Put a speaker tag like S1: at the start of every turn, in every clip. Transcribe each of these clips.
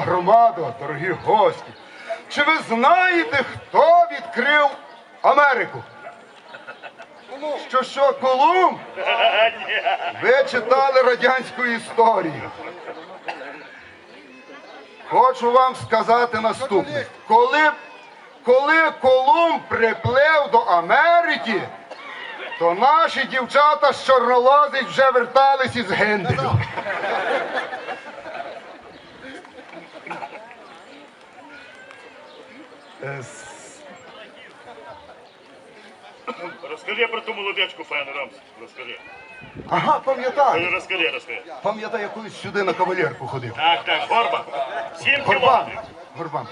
S1: Громадо, дорогі гості, чи ви знаєте, хто відкрив Америку? Що що, Колумб? Ви читали радянську історію. Хочу вам сказати наступне. Коли, коли Колумб приплив до Америки, то наші дівчата з чорнолозить вже вертались із Генделю.
S2: Розкажи про ту молодечку файну Рамс. Розкажи.
S1: Ага, пам'ятаю.
S2: Розкажи, розкажи.
S1: Пам'ятаю, я колись сюди на кавалерку ходив.
S2: Так, так, Горба. Сім
S1: Горбан,
S2: кілометрів.
S1: Горбан.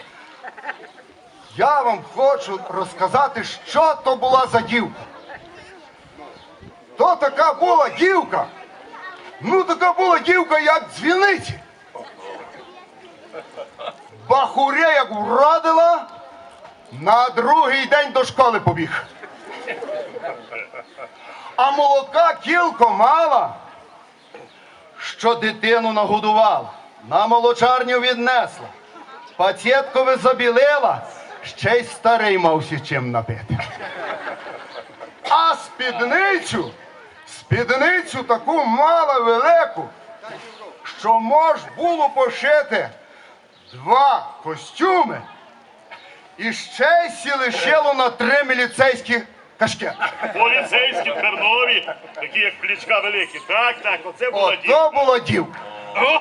S1: Я вам хочу розказати, що то була за дівка. То така була дівка. Ну, така була дівка, як дзвіниці. Бахуре, як вродила, на другий день до школи побіг. А молока кілко мала, що дитину нагодувала, на молочарню віднесла, пацієткове забілила, ще й старий мався чим напити. А спідницю, спідницю таку мала велику, що мож було пошити два костюми і ще й сі лишило на три міліцейські кашкети.
S2: Поліцейські Тернові, такі як плічка великі. Так, так, оце дівка.
S1: Ото була дівка.
S2: О,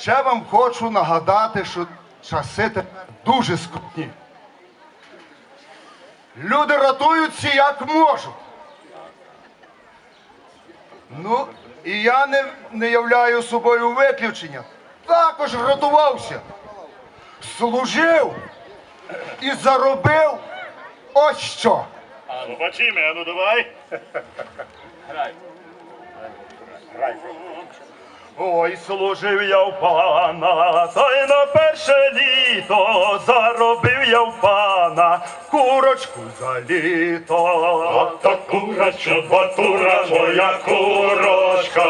S1: Ще вам хочу нагадати, що часи тепер дуже скрутні. Люди рятуються як можуть. Ну, і я не, не являю собою виключення. Також рятувався, служив і заробив ось що.
S2: Побачимо, а ну давай.
S3: Ой, служив я в пана, та й на перше літо заробив я в пана курочку за літо.
S2: Ото курочка, батура, моя курочка,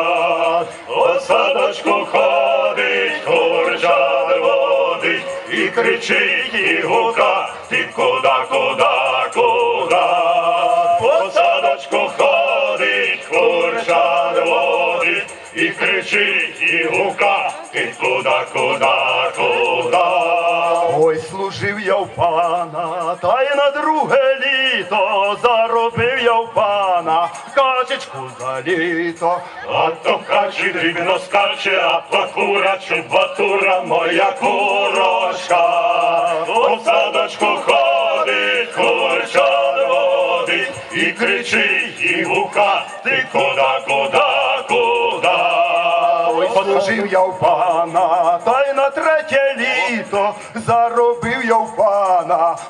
S2: по кричить, і гука, ти куда, куда, куда. По садочку ходить, курча водить, і кричить, і гука, ти куда, куда, куда.
S1: Ой, служив я в
S3: Пана, та й на друге літо заробив я в пана качечку за.
S2: А то качі дрібно скаче, а то курачу батура моя курочка. У садочку ходить, курча водить, і кричить, і гука, ти куда, куда, куда.
S1: Ой, служив я в
S3: Пана, та й на третє літо заробив я в пана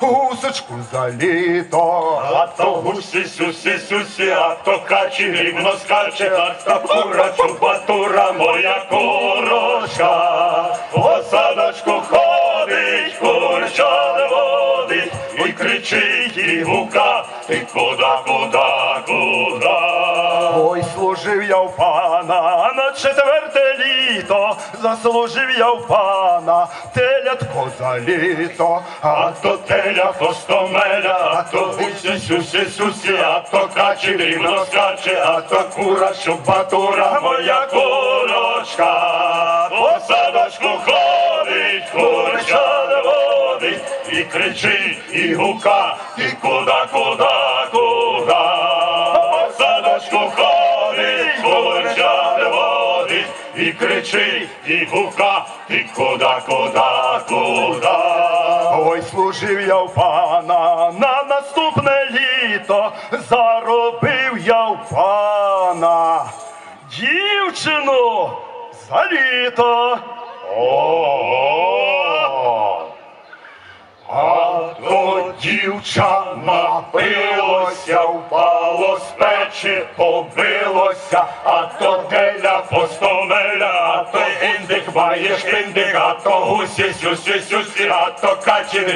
S3: гусочку за літо.
S2: А то гусі, сюсі, сюсі, а то качі рівно скаче, а то курачу батура моя курочка. По садочку ходить, курча водить, і кричить, і гука, ти куда, куда, куда.
S3: Ой, служив я в пана на четверте літо, заслужив я в пана телятко за літо.
S2: А то теля хвостомеля, а то гусі, сюсі, сюсі, а то качі рівно скаче, а то кура, що батура, моя курочка. По садочку ходить, курча водить, і кричить, і гука, ти куда, куда, куда. І кричить, і гука, ти куда, куда, куда.
S3: Ой, служив я в пана на наступне літо, заробив я в пана дівчину за літо.
S2: О, а то дівча напилося, впало з побилося, а то теля постомеля, а то індик має шпіндик, а то гусі, сюсі, сюсі, а то качі.